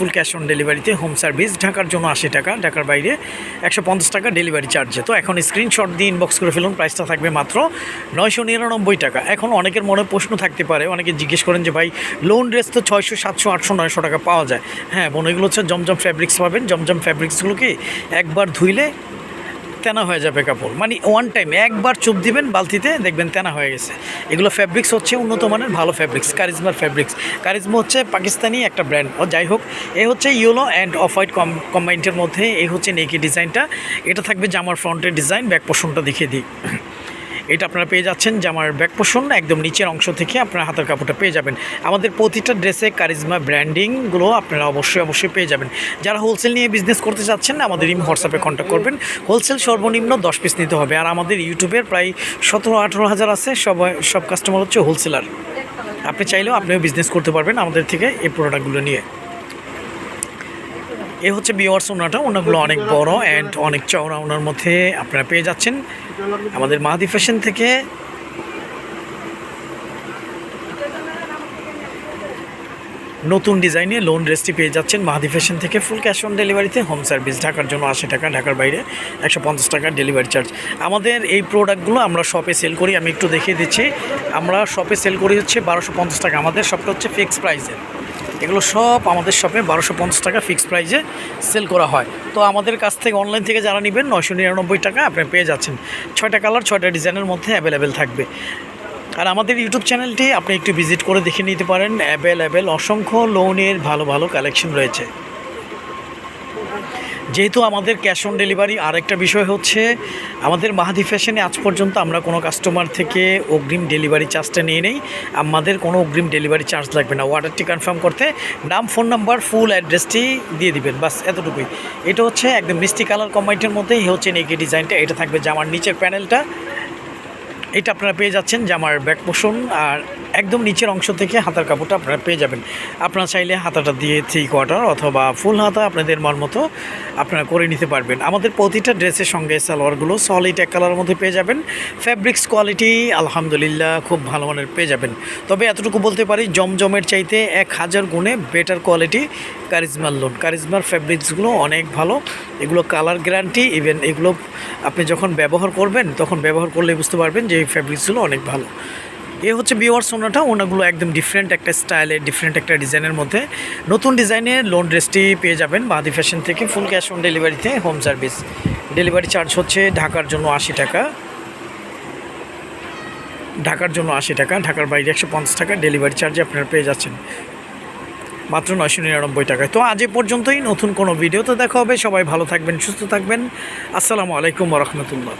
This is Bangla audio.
ফুল ক্যাশ অন ডেলিভারিতে হোম সার্ভিস, ঢাকার জন্য আশি টাকা, ঢাকার বাইরে একশো পঞ্চাশ টাকা ডেলিভারি চার্জে তো এখন স্ক্রিনশট দিয়ে ইনবক্স করে ফেলুন প্রাইসটা থাকবে মাত্র নয়শো নিরানব্বই টাকা। এখন অনেকের মনে প্রশ্ন থাকতে পারে, অনেকে জিজ্ঞেস করেন যে, ভাই লোন ড্রেস তো ছয়শো, সাতশো, আটশো, নয়শো টাকা পাওয়া যায়। হ্যাঁ বোন এগুলো হচ্ছে জমজম ফ্যাব্রিক্স পাবেন। জমজম ফ্যাব্রিক্সগুলোকে একবার ধুইলে তেনা হয়ে যাবে কাপড়। মানে ওয়ান টাইম একবার চুপ দিবেন, বালতিতে দেখবেন তেনা হয়ে গেছে। এগুলো ফ্যাব্রিক্স হচ্ছে উন্নত মানের, ভালো ফ্যাব্রিক্স কারিজমার ফ্যাব্রিক্স কারিজমা হচ্ছে পাকিস্তানি একটা ব্র্যান্ড ও যাই হোক, এ হচ্ছে ইয়েলো অ্যান্ড অফ হোয়াইট কম কম্বাইন্ডের মধ্যে এই হচ্ছে নেকি ডিজাইনটা এটা থাকবে জামার ফ্রন্টের ডিজাইন ব্যাক পোষণটা দেখিয়ে দিই। এটা আপনারা পেয়ে যাচ্ছেন জামার ব্যাক পোষণ একদম নিচের অংশ থেকে আপনারা হাতের কাপড়টা পেয়ে যাবেন। আমাদের প্রতিটা ড্রেসে কারিজমা, ব্র্যান্ডিংগুলো আপনারা অবশ্যই অবশ্যই পেয়ে যাবেন। যারা হোলসেল নিয়ে বিজনেস করতে চাচ্ছেন, আমাদের ইম হোয়াটসঅ্যাপে কন্ট্যাক্ট করবেন। হোলসেল সর্বনিম্ন দশ পিস নিতে হবে। আর আমাদের ইউটিউবের প্রায় সতেরো, আঠেরো হাজার আছে। সবাই সব কাস্টমার হচ্ছে হোলসেলার আপনি চাইলেও আপনিও বিজনেস করতে পারবেন আমাদের থেকে এই প্রোডাক্টগুলো নিয়ে। এ হচ্ছে বিওয়ার্স ওনাটা। ওনাগুলো অনেক বড় অ্যান্ড অনেক চওড়া ওনার মধ্যে আপনারা পেয়ে যাচ্ছেন। আমাদের মাহাদি ফ্যাশন থেকে নতুন ডিজাইনে লোন ড্রেসটি পেয়ে যাচ্ছেন মাহাদি ফ্যাশন থেকে। ফুল ক্যাশ অন ডেলিভারিতে হোম সার্ভিস ঢাকার জন্য আশি টাকা, ঢাকার বাইরে একশো পঞ্চাশ টাকা ডেলিভারি চার্জ আমাদের এই প্রোডাক্টগুলো আমরা শপে সেল করি, আমি একটু দেখিয়ে দিচ্ছি। আমরা শপে সেল করি হচ্ছে বারোশো পঞ্চাশ টাকা। আমাদের শপটা হচ্ছে ফিক্সড প্রাইসে এগুলো সব আমাদের শপে বারোশো পঞ্চাশ টাকা ফিক্সড প্রাইসে সেল করা হয়। তো আমাদের কাছ থেকে অনলাইন থেকে যারা নেবেন নশো নিরানব্বই টাকা আপনি পেয়ে যাচ্ছেন। ছয়টা কালার ছয়টা ডিজাইনের মধ্যে অ্যাভেলেবেল থাকবে। আর আমাদের ইউটিউব চ্যানেলটি আপনি একটু ভিজিট করে দেখে নিতে পারেন। অ্যাভেলেবেল অসংখ্য লোনের ভালো ভালো কালেকশন রয়েছে। যেহেতু আমাদের ক্যাশ অন ডেলিভারি আরেকটা বিষয় হচ্ছে আমাদের মাহাদি ফ্যাশনে আজ পর্যন্ত আমরা কোনো কাস্টমার থেকে অগ্রিম ডেলিভারি চার্জটা নিয়ে নেই। আমাদের কোনো অগ্রিম ডেলিভারি চার্জ লাগবে না। অর্ডারটি কনফার্ম করতে নাম ফোন নাম্বার ফুল অ্যাড্রেসটি দিয়ে দিবেন। বাস, এতটুকুই। এটা হচ্ছে একদম মিষ্টি কালার কম্বাইন্টের মধ্যেই হচ্ছে নেকি ডিজাইনটা এটা থাকবে জামার নিচের প্যানেলটা এটা আপনারা পেয়ে যাচ্ছেন জামার ব্যাক পোষণ, আর একদম নিচের অংশ থেকে হাতার কাপড়টা আপনারা পেয়ে যাবেন। আপনারা চাইলে হাতাটা দিয়ে থ্রি কোয়ার্টার অথবা ফুল হাতা আপনাদের মন মতো আপনারা করে নিতে পারবেন। আমাদের প্রতিটা ড্রেসের সঙ্গে সালোয়ারগুলো সলিড এক কালারের মধ্যে পেয়ে যাবেন। ফ্যাব্রিক্স কোয়ালিটি আলহামদুলিল্লাহ খুব ভালো মানের পেয়ে যাবেন। তবে এতটুকু বলতে পারি, জমজমের চাইতে এক হাজার গুণে বেটার কোয়ালিটি কারিজমার লোন কারিজমার ফ্যাব্রিক্সগুলো অনেক ভালো। এগুলো কালার গ্যারান্টি ইভেন এগুলো আপনি যখন ব্যবহার করবেন, তখন ব্যবহার করলে বুঝতে পারবেন যে এই ফ্যাব্রিক্সগুলো অনেক ভালো। এ হচ্ছে বিওয়ার সোনাটা, ওনাগুলো একদম ডিফারেন্ট একটা স্টাইলে ডিফারেন্ট একটা ডিজাইনের মধ্যে। নতুন ডিজাইনের লোন ড্রেসটি পেয়ে যাবেন বাদি ফ্যাশন থেকে ফুল ক্যাশ অন ডেলিভারিতে হোম সার্ভিস ডেলিভারি চার্জ হচ্ছে ঢাকার জন্য আশি টাকা। ঢাকার জন্য আশি টাকা, ঢাকার বাইরে একশো পঞ্চাশ টাকা ডেলিভারি চার্জে আপনারা পেয়ে যাচ্ছেন। মাত্র নয়শো নিরানব্বই টাকায়। তো আজ পর্যন্তই, নতুন কোনো ভিডিওতে দেখা হবে। সবাই ভালো থাকবেন, সুস্থ থাকবেন। আসসালামু আলাইকুম রহমতুল্লাহ।